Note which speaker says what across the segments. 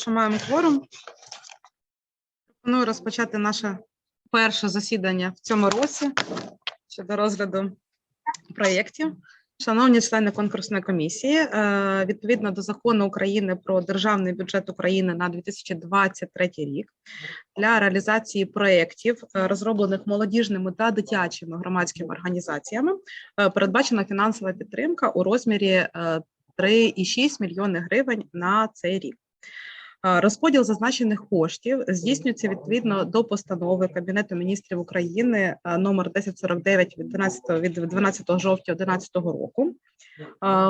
Speaker 1: що маємо кворум. Пропоную розпочати наше перше засідання в цьому році щодо розгляду проєктів. Шановні члени конкурсної комісії, е, відповідно до закону України про державний бюджет України на 2023 рік для реалізації проєктів, е, розроблених молодіжними та дитячими громадськими організаціями, е, передбачена фінансова підтримка у розмірі е, 3,6 мільйони гривень на цей рік. Розподіл зазначених коштів здійснюється відповідно до постанови Кабінету міністрів України номер 1049 від 12, від 12 жовтня 2011 року.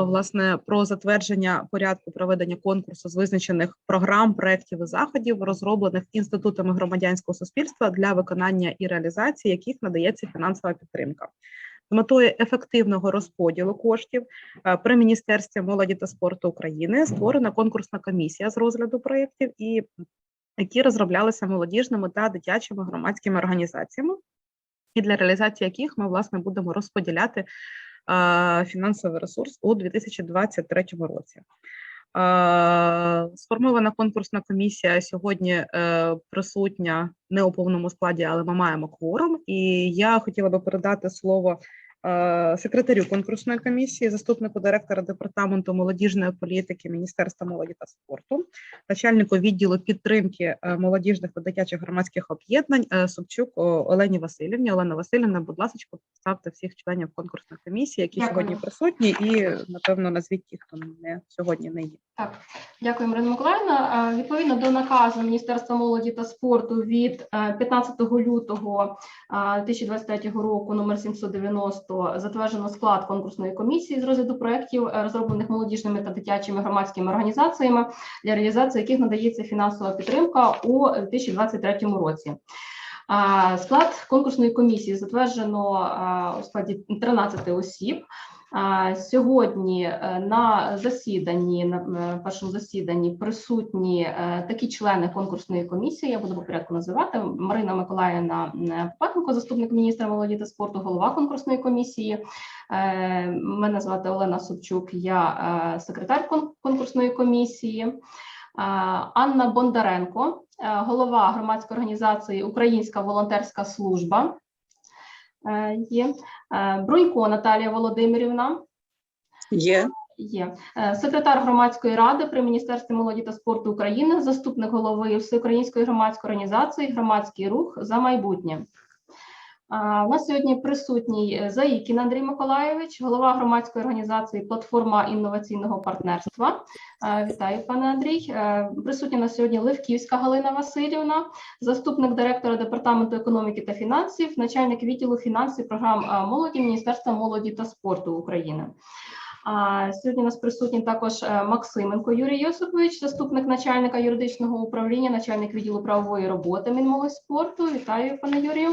Speaker 1: Власне про затвердження порядку проведення конкурсу з визначених програм, проєктів і заходів, розроблених інститутами громадянського суспільства для виконання і реалізації яких надається фінансова підтримка. З метою ефективного розподілу коштів Е, При Міністерстві молоді та спорту України створена конкурсна комісія з розгляду проєктів, які розроблялися молодіжними та дитячими громадськими організаціями, і для реалізації яких ми власне будемо розподіляти е, фінансовий ресурс у 2023 році. Е, Сформована конкурсна комісія сьогодні е, присутня не у повному складі, але ми маємо кворум. І я хотіла би передати слово секретарю конкурсної комісії, заступнику директора департаменту молодіжної політики Міністерства молоді та спорту, начальнику відділу підтримки е, молодіжних та дитячих громадських об'єднань е, Собчук Олені Васильівні. Олена Васильівна, будь ласка, представте всіх членів конкурсної комісії, які
Speaker 2: Дякую.
Speaker 1: сьогодні присутні, і напевно назвіть ті, хто не сьогодні не є.
Speaker 2: Так, дякую, Марина Миколаївна. Е, Відповідно до наказу Міністерства молоді та спорту від е, 15 лютого е, 2023 року номер 790 затверджено склад конкурсної комісії з розгляду проєктів, е, розроблених молодіжними та дитячими громадськими організаціями, для реалізації яких надається фінансова підтримка у 2023 році. Склад конкурсної комісії затверджено у складі 13 осіб. Сьогодні е, на засіданні, на е, першому засіданні присутні е, такі члени конкурсної комісії. Я буду по порядку називати Марина Миколаївна Попатенко, заступник міністра молоді та спорту, голова конкурсної комісії. Мене звати Олена Собчук, я секретар конкурсної комісії. Анна Бондаренко, голова громадської організації Українська волонтерська служба. Е, Є Е, Брунько Наталія Володимирівна,
Speaker 3: Є.
Speaker 2: Є Е, секретар громадської ради при міністерстві молоді та спорту України, заступник голови Всеукраїнської громадської організації Громадський рух за майбутнє. У нас сьогодні присутній е, Заїкін Андрій Миколайович, голова громадської організації Платформа інноваційного партнерства. Вітаю, пане Андрій. Е, Присутня на сьогодні Левківська Галина Васильівна, заступник директора департаменту економіки та фінансів, начальник відділу фінансів програм е, молоді Міністерства молоді та спорту України. А сьогодні у нас присутній також Максименко Юрій Йосипович, заступник начальника юридичного управління, начальник відділу правової роботи Мінмолодь спорту. Вітаю, пане Юрію.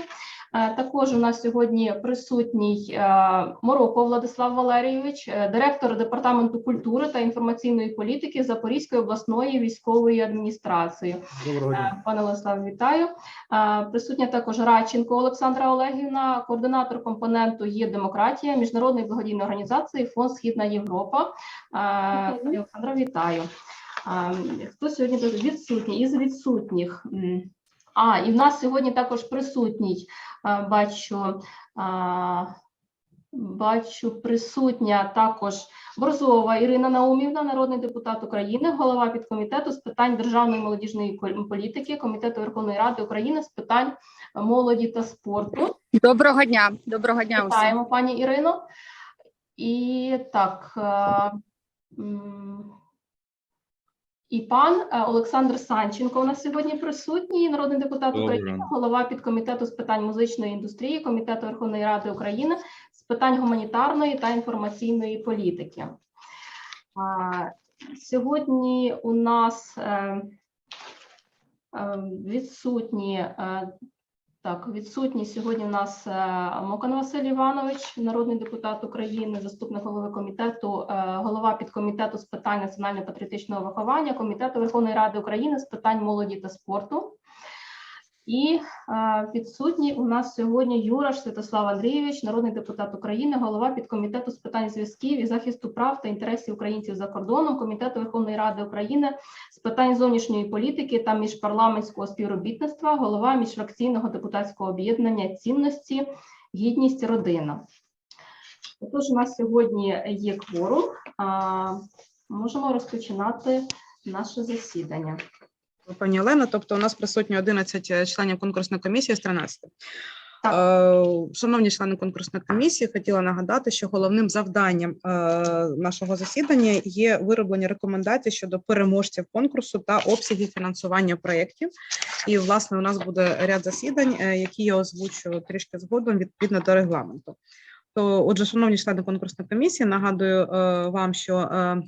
Speaker 2: Е, Також у нас сьогодні присутній е, Мороко Владислав Валерійович, е, директор департаменту культури та інформаційної політики Запорізької обласної військової адміністрації.
Speaker 4: Доброго дня.
Speaker 2: Пане Олеслав, вітаю. Присутня також Радченко Олександра Олегівна, координатор компоненту є демократія міжнародної благодійної організації Фонд Східна Європа. Олександра, вітаю. Хто сьогодні відсутній? Із відсутніх. А, і в нас сьогодні також присутній. е, Бачу. е, Бачу, присутня також Борзова Ірина Наумівна, народний депутат України, голова підкомітету з питань державної молодіжної політики, комітету Верховної Ради України з питань молоді та спорту.
Speaker 3: Доброго дня. Доброго дня. усім.
Speaker 2: Вітаємо, пані Ірино. І так. е, м, І пан е, Олександр Санченко у нас сьогодні присутній, народний депутат України, голова підкомітету з питань музичної індустрії, комітету Верховної Ради України з питань гуманітарної та інформаційної політики. Сьогодні у нас е, е, відсутні так, відсутній сьогодні у нас е, Мокан Василь Іванович, народний депутат України, заступник голови комітету, е, голова підкомітету з питань національно-патріотичного виховання, комітету Верховної Ради України з питань молоді та спорту. І відсутній у нас сьогодні Юраш Святослав Андрійович, народний депутат України, голова підкомітету з питань зв'язків і захисту прав та інтересів українців за кордоном, комітету Верховної Ради України з питань зовнішньої політики та міжпарламентського співробітництва, голова міжфракційного депутатського об'єднання цінності, гідність, родина. Отож, у нас сьогодні є кворум. Можемо розпочинати наше засідання.
Speaker 1: Пані Олена, тобто у нас присутні 11 членів конкурсної комісії з 13. Е, Шановні члени конкурсної комісії, хотіла нагадати, що головним завданням е, нашого засідання є вироблення рекомендацій щодо переможців конкурсу та обсягів фінансування проєктів. І, власне, у нас буде ряд засідань, е, які я озвучу трішки згодом відповідно до регламенту. То, отже, шановні члени конкурсної комісії, нагадую е, вам, що е,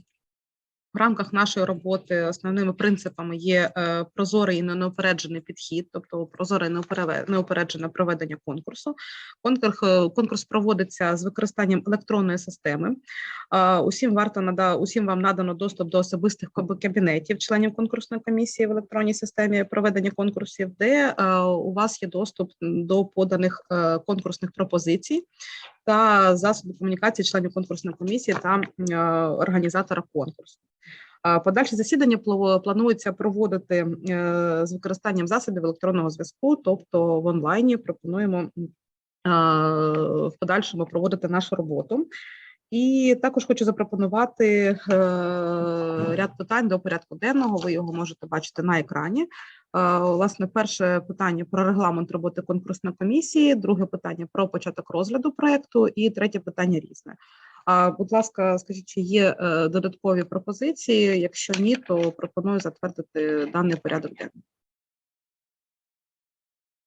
Speaker 1: в рамках нашої роботи основними принципами є е, прозорий і неупереджений підхід, тобто прозоре і неупереджене проведення конкурсу. Конкурс, е, конкурс проводиться з використанням електронної системи. Е, Усім варто нада усім вам надано доступ до особистих кабінетів членів конкурсної комісії в електронній системі проведення конкурсів, де у вас є доступ до поданих конкурсних пропозицій та засоби комунікації членів конкурсної комісії та е, організатора конкурсу. подальше засідання плану- планується проводити е, з використанням засобів електронного зв'язку, тобто в онлайні пропонуємо в подальшому проводити нашу роботу. І також хочу запропонувати е, ряд питань до порядку денного. Ви його можете бачити на екрані. Е, Власне, перше питання про регламент роботи конкурсної комісії, друге питання про початок розгляду проекту, і третє питання різне. Будь ласка, скажіть, чи є е, додаткові пропозиції? Якщо ні, то пропоную затвердити даний порядок денний.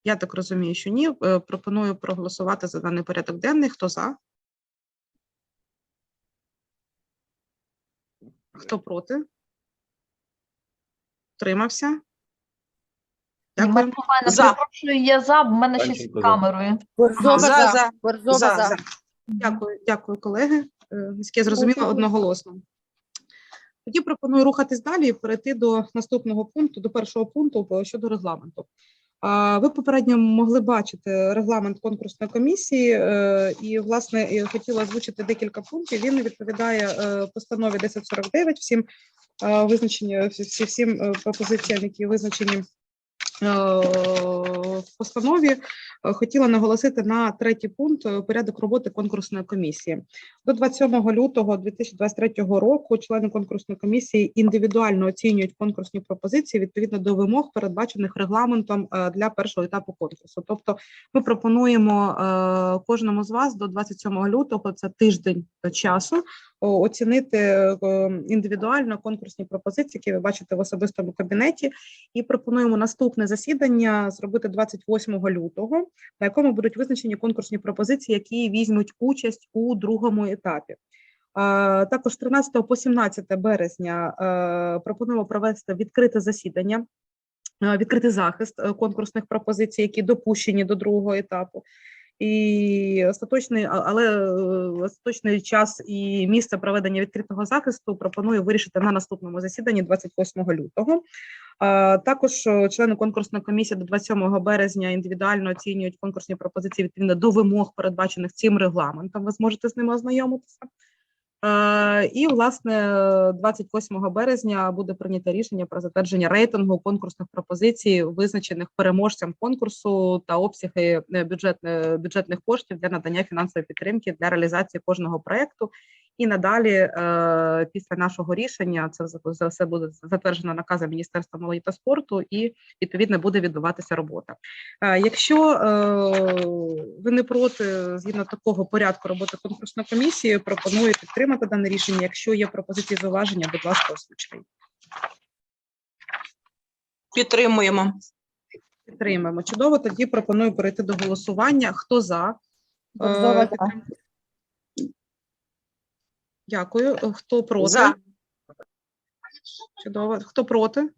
Speaker 1: Я так розумію, що ні. Пропоную проголосувати за даний порядок денний. Хто за? Хто проти? Тримався? Дякую.
Speaker 4: Миколаївна,
Speaker 1: За.
Speaker 4: перепрошую, я за, в мене щось з камерою.
Speaker 3: Борзова
Speaker 1: За,
Speaker 3: за.
Speaker 1: за,
Speaker 3: Борзова
Speaker 1: За,
Speaker 3: за.
Speaker 1: за. Дякую, дякую, колеги. Е, Наскільки я зрозуміла, одноголосно. Тоді пропоную рухатись далі і перейти до наступного пункту, до першого пункту щодо регламенту. Ви попередньо могли бачити регламент конкурсної комісії, е, і власне хотіла озвучити декілька пунктів. Він відповідає е, постанові 1049, всім е, визначені всі- всі- всім пропозиціям, які визначені в постанові. Е, Хотіла наголосити на третій пункт е, порядок роботи конкурсної комісії. До 27 лютого 2023 року члени конкурсної комісії індивідуально оцінюють конкурсні пропозиції відповідно до вимог, передбачених регламентом е, для першого етапу конкурсу. Тобто, ми пропонуємо кожному з вас до 27 лютого, це тиждень часу, оцінити індивідуально конкурсні пропозиції, які ви бачите в особистому кабінеті, і пропонуємо наступне засідання зробити 28 лютого на якому будуть визначені конкурсні пропозиції, які візьмуть участь у другому етапі. Також з 13 по 17 березня е, пропонуємо провести відкрите засідання, е, відкритий захист е, конкурсних пропозицій, які допущені до другого етапу. І остаточний, але е, остаточний час і місце проведення відкритого захисту пропоную вирішити на наступному засіданні 28 лютого. Також е, члени конкурсної комісії до 27 березня індивідуально оцінюють конкурсні пропозиції відповідно до вимог, передбачених цим регламентом. Ви зможете з ними ознайомитися. Е, І, власне, 28 березня буде прийнято рішення про затвердження рейтингу конкурсних пропозицій, визначених переможцям конкурсу та обсяги бюджетних бюджетних коштів для надання фінансової підтримки для реалізації кожного проекту. І надалі, е, після нашого рішення, це за- все буде затверджено наказом Міністерства молоді та спорту, і відповідно буде відбуватися робота. Е, Якщо е, ви не проти згідно такого порядку роботи конкурсної комісії, пропоную підтримати дане рішення. Якщо є пропозиції зауваження, будь ласка, озвучте. їх.
Speaker 5: Підтримуємо.
Speaker 1: Підтримуємо. Чудово. Тоді пропоную перейти до голосування. Хто за? Е,
Speaker 4: за.
Speaker 1: Дякую. Е, Хто проти?
Speaker 5: За.
Speaker 1: Чудово. Хто проти?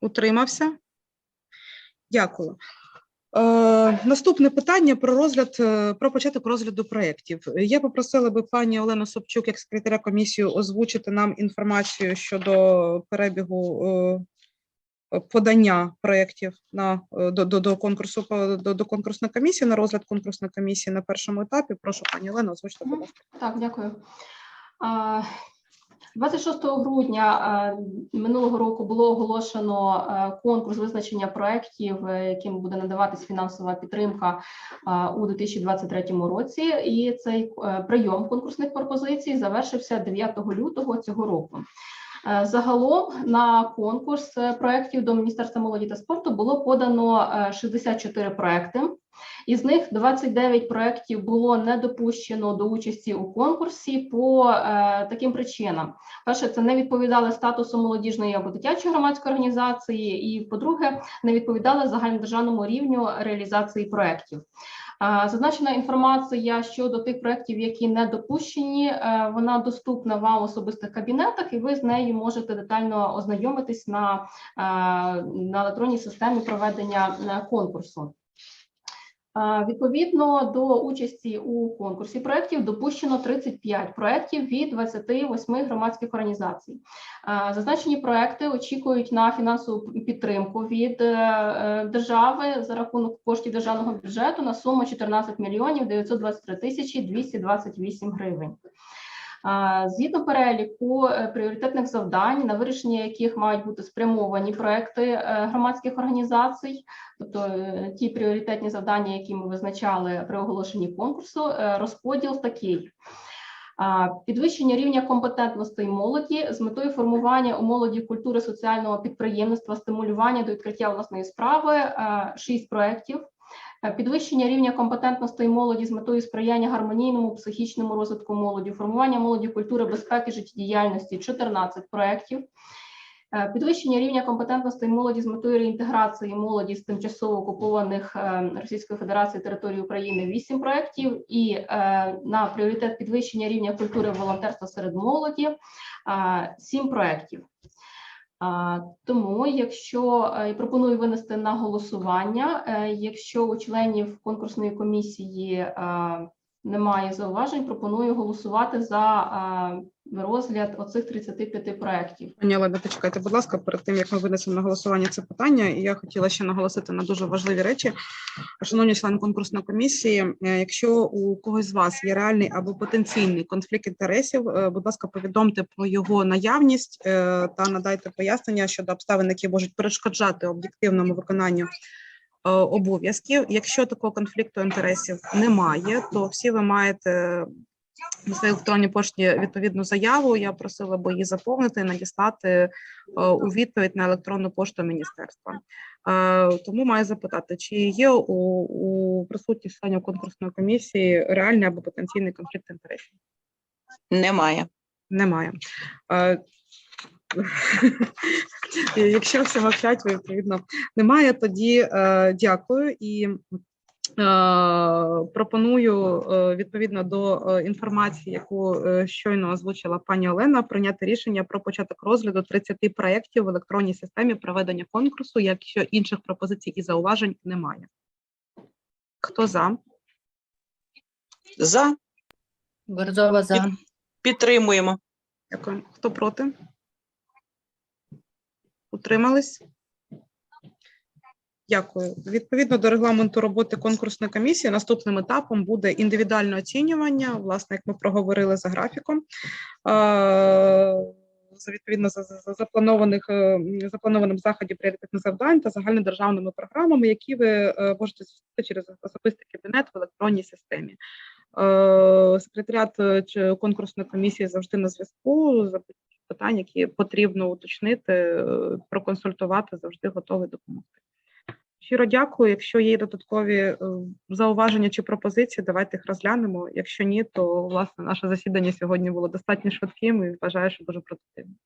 Speaker 1: Утримався? Дякую. Е, наступне питання про розгляд, е, про початок розгляду проєктів. Я попросила би пані Олену Собчук, як секретаря комісії, озвучити нам інформацію щодо перебігу е, подання проєктів на е, до, до, до конкурсу до, до конкурсної комісії на розгляд конкурсної комісії на першому етапі. Прошу пані Олено, озвучте, будь ласка.
Speaker 2: Так, дякую. 26 грудня минулого року було оголошено е, конкурс визначення проєктів, е, яким буде надаватись фінансова підтримка у 2023 році. І цей е, прийом конкурсних пропозицій завершився 9 лютого цього року. Е, Загалом на конкурс е, проєктів до Міністерства молоді та спорту було подано е, 64 проекти. Із них 29 проєктів було не допущено до участі у конкурсі по е, таким причинам: перше, це не відповідали статусу молодіжної або дитячої громадської організації, і по-друге, не відповідали загальнодержавному рівню реалізації проєктів. Е, Зазначена інформація щодо тих проєктів, які не допущені, е, вона доступна вам в особистих кабінетах, і ви з нею можете детально ознайомитись на, е, на електронній системі проведення конкурсу. Відповідно до участі у конкурсі проєктів допущено 35 проєктів від 28 громадських організацій. Зазначені проекти очікують на фінансову підтримку від е, держави за рахунок коштів державного бюджету на суму 14 мільйонів 923 тисячі 228 гривень. Згідно переліку е, пріоритетних завдань, на вирішення яких мають бути спрямовані проекти е, громадських організацій, тобто е, ті пріоритетні завдання, які ми визначали при оголошенні конкурсу, розподіл такий. Підвищення рівня компетентності молоді з метою формування у молоді культури соціального підприємництва, стимулювання до відкриття власної справи, шість проєктів. Е, Підвищення рівня компетентності молоді з метою сприяння гармонійному психічному розвитку молоді, формування молоді культури безпеки життєдіяльності 14 проєктів. Е, Підвищення рівня компетентності молоді з метою реінтеграції молоді з тимчасово окупованих е, Російською Федерацією території України 8 проєктів. І на пріоритет підвищення рівня культури волонтерства серед молоді 7 проєктів. Тому, якщо е, пропоную винести на голосування, е, якщо у членів конкурсної комісії е, немає зауважень, пропоную голосувати за розгляд оцих 35 проєктів.
Speaker 1: Пані Олено, почекайте, будь ласка, перед тим як ми винесемо на голосування це питання, і я хотіла ще наголосити на дуже важливі речі. Шановні члени конкурсної комісії, е, якщо у когось з вас є реальний або потенційний конфлікт інтересів, е, будь ласка, повідомте про його наявність е, та надайте пояснення щодо обставин, які можуть перешкоджати об'єктивному виконанню обов'язків. Якщо такого конфлікту інтересів немає, то всі ви маєте на своїй електронній пошті відповідну заяву. Я просила би її заповнити і надіслати е, у відповідь на електронну пошту міністерства. Е, Тому маю запитати, чи є у, у присутніх членів конкурсної комісії реальний або потенційний конфлікт інтересів?
Speaker 3: Немає.
Speaker 1: Немає. Е, Якщо всі мовчать, відповідно немає. Тоді дякую і пропоную е, відповідно до е, інформації, яку е, щойно озвучила пані Олена, прийняти рішення про початок розгляду 30 проєктів в електронній системі проведення конкурсу, якщо інших пропозицій і зауважень немає. Хто за?
Speaker 3: За.
Speaker 4: Борзова за.
Speaker 3: Підтримуємо.
Speaker 1: Дякую. Хто проти? Утримались? Дякую. Відповідно до регламенту роботи конкурсної комісії, наступним етапом буде індивідуальне оцінювання, власне, як ми проговорили за графіком. Е, За відповідно за, за, за запланованих е, запланованим заходів пріоритетних завдань та загальнодержавними програмами, які ви е, можете здійснити через особистий кабінет в електронній системі. Секретаріат конкурсної комісії завжди на зв'язку. Питань, які потрібно уточнити, проконсультувати, завжди готовий допомогти. Щиро дякую. Якщо є додаткові е, зауваження чи пропозиції, давайте їх розглянемо. Якщо ні, то власне наше засідання сьогодні було достатньо швидким і вважаю, що дуже продуктивним.